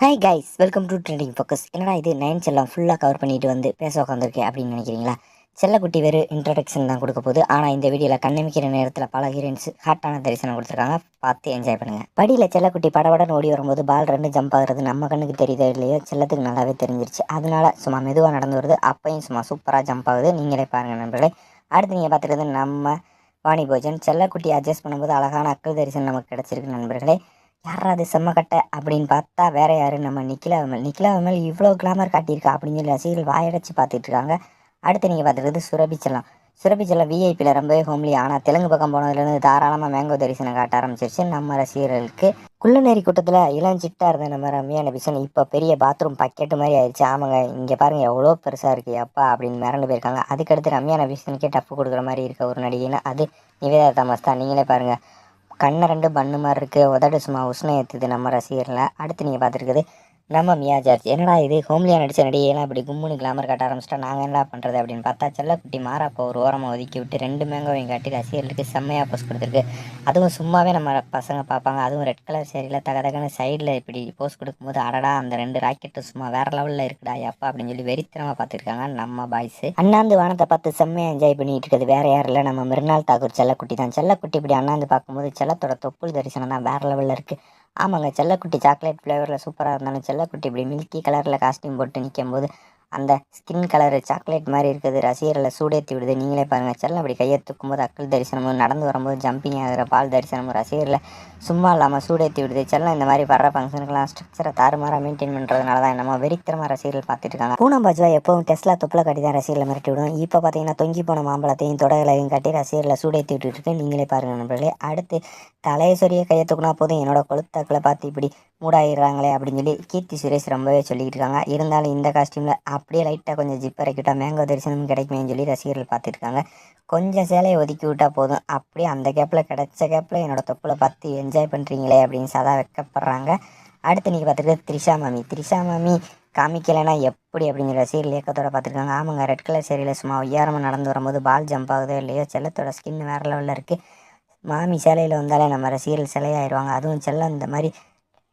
Hi guys welcome to trending focus என்னடா இது nine செல்லம் ஃபுல்லாக கவர் பண்ணிட்டு வந்து பேச உட்காந்துருக்கேன் அப்படின்னு நினைக்கிறீங்களா? செல்லக்குட்டி வேறு இன்ட்ரடக்ஷன் தான் கொடுக்க போகுது. ஆனால் இந்த வீடியோவில் கண்ணமிக்கிற நேரத்தில் பல ஹீரோயின்ஸ் ஹாட்டான தரிசனம் கொடுத்துருக்காங்க. பார்த்து என்ஜாய் பண்ணுங்கள் படியில் செல்லக்குட்டி படபடன்னு ஓடி வரும்போது பால் ரெண்டு ஜம்ப் ஆகுறது நம்ம கண்ணுக்கு தெரியுதோ இல்லையோ செல்லத்துக்கு நல்லாவே தெரிஞ்சிருச்சு. அதனால சும்மா மெதுவாக நடந்து வருது. அப்பையும் சும்மா சூப்பராக ஜம்ப் ஆகுது. நீங்களே பாருங்கள் நண்பர்களே. அடுத்து நீங்கள் பார்த்துக்கிறது நம்ம வாணி போஜன். செல்லக்குட்டி அட்ஜஸ்ட் பண்ணும்போது அழகான அக்கல் தரிசனம் நமக்கு கிடச்சிருக்கு நண்பர்களே. யாரா அது செம்மக்கட்டை அப்படின்னு பார்த்தா வேற யாரு? நம்ம நிக்கிலா விமல். நிக்கிலா விமல் இவ்வளோ கிளாமர் காட்டியிருக்கா அப்படின்னு சொல்லி ரசிகர்கள் வாயடைச்சு பார்த்துட்டு இருக்காங்க அடுத்து நீங்கள் பார்த்துருக்குது சுரபி செல்லம். விஐபியில் ரொம்பவே ஹோம்லி ஆனால் தெலுங்கு பக்கம் போனதுலேருந்து தாராளமாக மேங்கோ தரிசனம் காட்ட ஆரம்பிச்சிருச்சு. நம்ம ரசிகர்களுக்கு குள்ளநேரி கூட்டத்தில் இளஞ்சிட்டா இருந்த நம்ம ரம்யா நபிசன் இப்போ பெரிய பாத்ரூம் பக்கெட்டு மாதிரி ஆயிடுச்சு ஆமாங்க இங்கே பாருங்கள் எவ்வளோ பெருசாக இருக்குது அப்பா அப்படின்னு மிரண்டு போயிருக்காங்க. அதுக்கடுத்து ரம்யா நபிசனுக்கே டப்பு கொடுக்குற மாதிரி இருக்க ஒரு நடிகைன்னா அது நிவேதா தாமஸ் தான். நீங்களே பாருங்கள் கண்ணை ரெண்டு பண்ணு மாதிரி இருக்குது உதடு சும்மா உஷ்ணம் ஏற்றுது நம்ம ரசிகரில். அடுத்து நீங்கள் பார்த்துருக்குது நம்ம மியா ஜார்ஜ். என்னடா இது? ஹோம்லியா நடித்த நடிகையெல்லாம் இப்படி கும்முனு கிளாமர் காட்ட ஆரம்பிச்சிட்டா நாங்கள் என்ன பண்ணுறது அப்படின்னு பார்த்தா செல்லக்குட்டி மாறாப்போ ஒரு ஓரமாக ஒதுக்கி விட்டு ரெண்டு மேங்கோவையும் காட்டி ரசிகர்களுக்கு செம்மையாக போஸ்ட் கொடுத்துருக்கு. அதுவும் சும்மாவே நம்ம பசங்க பார்ப்பாங்க. அதுவும் ரெட் கலர் சேரியில் தகதகன்னு சைடில் இப்படி போஸ்ட் கொடுக்கும்போது அடடா அந்த ரெண்டு ராக்கெட்டு சும்மா வேறு லெவலில் இருக்குடா அப்பா அப்படின்னு சொல்லி வெறித்தனமாக பார்த்துருக்காங்க நம்ம பாய்ஸு அண்ணாந்து வானத்தை பார்த்து செம்மையாக என்ஜாய் பண்ணிட்டு இருக்குது. வேறு யாரும் இல்லை. நம்ம மிருனால் தாக்கூர் செல்லக்குட்டி தான். செல்லக்குட்டி இப்படி அண்ணாந்து பார்க்கும்போது செல்லத்தோட தொப்புள் தரிசனம் தான் வேறு லெவலில் இருக்குது ஆமாங்க செல்லக்குட்டி சாக்லேட் ஃப்ளேவரில் சூப்பராக இருந்தாலும் செல்லக்குட்டி இப்படி மில்கி கலரில் காஸ்டியூம் போட்டு நிற்கும் போது அந்த ஸ்கின் கலரு சாக்லேட் மாதிரி இருக்குது ரசிகர்களை சூடேற்றி விடுது. நீங்களே பாருங்கள் செல்ல அப்படி கையை தூக்கும்போது அக்கல் தரிசனமும் நடந்து வரும்போது ஜம்பிங் ஆகிற பால் தரிசனமும் ரசிகர்களை சும்மா இல்லாமல் சூடேற்றி விடுது. செல்லம் இந்த மாதிரி வர்ற ஃபங்க்ஷனுக்குலாம் ஸ்ட்ரக்சரை தாறுமாறாக மெயின்டைன் பண்ணுறதுனால தான் நம்ம வெறித்தரமாக ரசிகர்கள் பார்த்துட்டு இருக்காங்க. பூனம் பாஜ்வா எப்பவும் டெஸ்ட்லா துப்பில் கட்டி தான் ரசிகர்களை மிரட்டி விடும் இப்போ பார்த்தீங்கன்னா தொங்கி போன மாம்பழத்தையும் தொடகளையும் கட்டி ரசிகர்களை சூடேற்றி விட்டுட்டு இருக்கு. நீங்களே பாருங்கள் நண்பர்களே அடுத்து தலையை சொரிய கையை தூக்குனா போதும். என்னோட கொளுத்தாக்களை பார்த்து இப்படி மூடாயிடுறாங்களே அப்படின்னு சொல்லி கீர்த்தி சுரேஷ் ரொம்பவே சொல்லிக்கிட்டு இருக்காங்க இருந்தாலும் இந்த காஸ்டியூமில் அப்படியே லைட்டாக கொஞ்சம் ஜிப் இறக்கிவிட்டா மேங்கோ தரிசனம் கிடைக்குமேன்னு சொல்லி ரசிகர்கள் பார்த்துருக்காங்க. கொஞ்சம் சேலையை ஒதுக்கி விட்டால் போதும். அப்படியே அந்த கேப்பில் கிடச்ச கேப்பில் என்னோடய தொப்பில் பார்த்து என்ஜாய் பண்ணுறீங்களே அப்படின்னு சதா வைக்கப்படுறாங்க. அடுத்து நீங்கள் பார்த்துருக்க த்ரிஷா மாமி. த்ரிஷா மாமி காமிக்கலைன்னா எப்படி அப்படிங்கிற ரசிகர்கள் இயக்கத்தோட பார்த்துருக்காங்க. ஆமாங்க ரெட் கலர் சேரியில் சும்மா உயரமாக நடந்து வரும்போது பால் ஜம்ப் ஆகுதோ இல்லையோ செல்லத்தோட ஸ்கின் வேறு லெவலில் இருக்குது மாமி சேலையில் வந்தாலே நம்ம ரசிகர்கள் சிலையாயிடுவாங்க. அதுவும் செல்லம் இந்த மாதிரி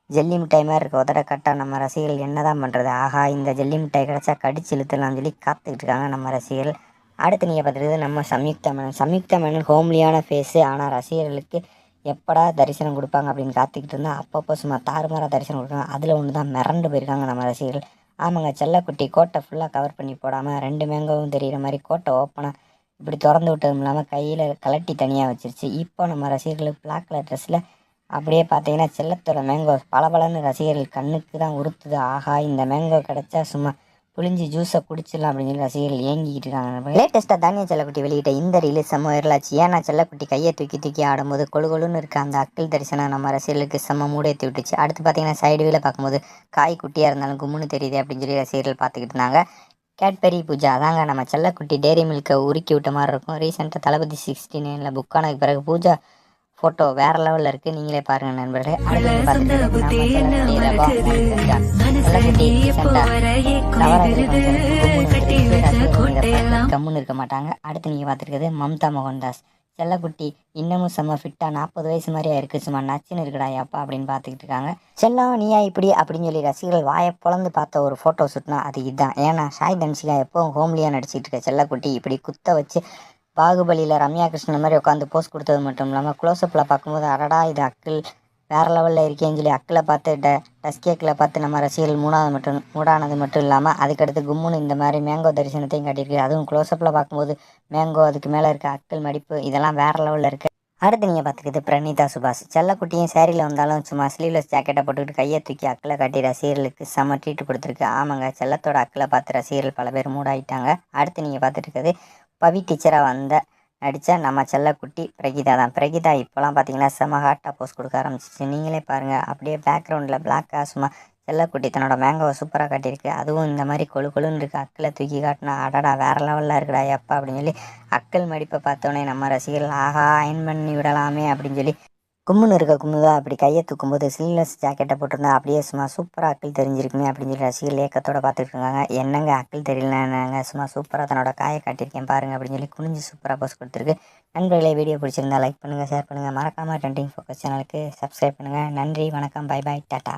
ஜெல்லி மிட்டாய் மாதிரி இருக்க உதட கட்டாக நம்ம ரசிகர்கள் என்ன தான் பண்ணுறது ஆஹா இந்த ஜெல்லி மிட்டாய் கிடச்சா கடிச்சு இழுத்துலாம் சொல்லி காத்துக்கிட்டு இருக்காங்க நம்ம ரசிகர்கள். அடுத்து நீங்கள் பார்த்துருக்குது நம்ம சம்யுக்தா மேனன். சம்யுக்தா மேனன் ஹோம்லியான ஃபேஸு ஆனால் ரசிகர்களுக்கு எப்படா தரிசனம் கொடுப்பாங்க அப்படின்னு காத்துக்கிட்டு இருந்தால் அப்பப்போ சும்மா தாறுமாறாக தரிசனம் கொடுக்காங்க அதில் ஒன்று தான் மிரண்டு போயிருக்காங்க நம்ம ரசிகர்கள். ஆமாங்க செல்லக்குட்டி கோட்டை ஃபுல்லாக கவர் பண்ணி போடாமல் ரெண்டு மேங்கவும் தெரிகிற மாதிரி கோட்டை ஓப்பனாக இப்படி திறந்து விட்டதும் இல்லாமல் கையில் கலட்டி தனியாக வச்சிருச்சு. இப்போ நம்ம ரசிகர்கள் பிளாக் கலர் ட்ரெஸ்ஸில் அப்படியே பார்த்தீங்கன்னா செல்லத்தோட மேங்கோ பளபளன்னு ரசிகர்கள் கண்ணுக்கு தான் உறுத்துது. ஆஹா இந்த மேங்கோ கிடச்சா சும்மா புளிஞ்சி ஜூஸை குடிச்சிடலாம் அப்படின்னு சொல்லி ரசிகர்கள் ஏங்கிக்கிட்டு இருக்காங்க. லேட்டஸ்ட்டாக தானிய செல்லக்குட்டி வெளியிட்ட இந்த ரிலீஸ் செம்ம வைரலாச்சு ஏன்னா செல்லக்குட்டி கையை தூக்கி தூக்கி ஆடும்போது கொழுகொழுன்னு இருக்க அந்த அக்கில் தரிசனம் நம்ம ரசிகர்களுக்கு செம்ம மூடேற்றி விட்டுச்சு. அடுத்து பார்த்தீங்கன்னா சைடு வீல பார்க்கும்போது காய் குட்டியாக இருந்தாலும் கும்முன்னு தெரியுது அப்படின்னு சொல்லி ரசிகர்கள் பார்த்துக்கிட்டு இருந்தாங்க. கேட்பெரி பூஜா அதாங்க நம்ம செல்லக்குட்டி டேரி மில்கை உருக்கி விட்ட மாதிரி இருக்கும். ரீசெண்டாக தளபதி சிக்ஸ்டி நைனில் புக் ஆனதுக்கு பிறகு பூஜா ஃபோட்டோ வேற லெவலில் இருக்குது நீங்களே பாருங்க நண்பர்களே. கம்முன்னு இருக்க மாட்டாங்க. அடுத்து நீங்கள் பார்த்துருக்குது மம்தா மோகன்தாஸ். செல்லக்குட்டி இன்னமும் செம்ம ஃபிட்டாக நாற்பது வயசு மாதிரியா இருக்குது சும்மா நச்சுன்னு இருக்குடா அப்பா அப்படின்னு பார்த்துக்கிட்டு இருக்காங்க. செல்லம் நீயா இப்படி அப்படின்னு சொல்லி ரசிகர்கள் வாயை பொழந்து பார்த்த ஒரு ஃபோட்டோ ஷூட்னா அது இதுதான் ஏன்னா ஷாய் தன்சிகா எப்போவும் ஹோம்லியாக நடிச்சிட்டு இருக்க செல்லக்குட்டி இப்படி குத்த வச்சு பாகுபலியில் ரம்யா கிருஷ்ணன் மாதிரி உட்காந்து போஸ்ட் கொடுத்தது மட்டும் இல்லாமல் க்ளோஸ்அப்பில் பார்க்கும்போது அரடா இது அக்கிள் வேறு லெவலில் இருக்கேன்னு சொல்லி அக்கில் பார்த்து ட டஸ்கேக்கில் பார்த்து நம்ம ரசிகர்கள் மூணாவது மட்டும் மூடானது மட்டும் இல்லாமல் அதுக்கடுத்து கும்முன்னு இந்த மாதிரி மேங்கோ தரிசனத்தையும் காட்டியிருக்கு. அதுவும் க்ளோஸ்அப்பில் பார்க்கும்போது மேங்கோ அதுக்கு மேலே இருக்க அக்கிள் மடிப்பு இதெல்லாம் வேறு லெவலில் இருக்குது அடுத்து நீங்கள் பார்த்துக்கிது பிரணீதா சுபாஷ். செல்லக்குட்டியும் சேரீயில் வந்தாலும் சும்மா ஸ்லீவ்லெஸ் ஜாக்கெட்டை போட்டுக்கிட்டு கையை தூக்கி அக்கில் கட்டி ரசிகர்களுக்கு செம்ம ட்ரீட் கொடுத்துருக்கு. ஆமாங்க செல்லத்தோட அக்கில் பார்த்து ரசிகர்கள் பல பேர் மூடாயிட்டாங்க. அடுத்து நீங்கள் பார்த்துட்டு இருக்கிறது பவி டீச்சராக வந்த நடித்த நம்ம செல்லக்குட்டி பிரகிதா தான். பிரகிதா இப்போலாம் பார்த்தீங்கன்னா செம ஹாட்டாக போஸ்ட் கொடுக்க ஆரம்பிச்சிச்சு. நீங்களே பாருங்கள் அப்படியே பேக்ரவுண்டில் பிளாக்காக சும்மா செல்லக்குட்டி தன்னோட மேங்கோவை சூப்பராக காட்டியிருக்கு. அதுவும் இந்த மாதிரி கொழு கொழுன்னு இருக்குது அக்கில் தூக்கி காட்டினா அடடா வேறு லெவலில் இருக்குடா எப்பா அப்படின்னு சொல்லி அக்கல் மடிப்பை பார்த்தோன்னே நம்ம ரசிகர்கள் ஆஹா அயன் பண்ணி விடலாமே அப்படின்னு சொல்லி கும்முன்னு இருக்க கும்முதா அப்படி கையை தூக்கும்போது ஸ்லீவ்லெஸ் ஜாக்கெட்டை போட்டிருந்தா அப்படியே சும்மா சூப்பராக அக்கில் தெரிஞ்சிருக்குமே அப்படின்னு சொல்லி ரசிகர்கள் ஏக்கத்தோட பார்த்துட்டு இருக்காங்க. என்னங்க அக்கில் தெரியலன்னாங்க. சும்மா சூப்பராக தன்னோட காயை காட்டியிருக்கேன் பாருங்க அப்படின்னு சொல்லி குனிஞ்சு சூப்பராக போஸ்ட் கொடுத்துருக்கு. நண்பர்களே வீடியோ பிடிச்சிருந்தா லைக் பண்ணுங்கள் ஷேர் பண்ணுங்கள் மறக்காமல் ட்ரெண்டிங் ஃபோக்கஸ் சேனலுக்கு சப்ஸ்கிரைப் பண்ணுங்கள் நன்றி வணக்கம் பை பாய் டாட்டா.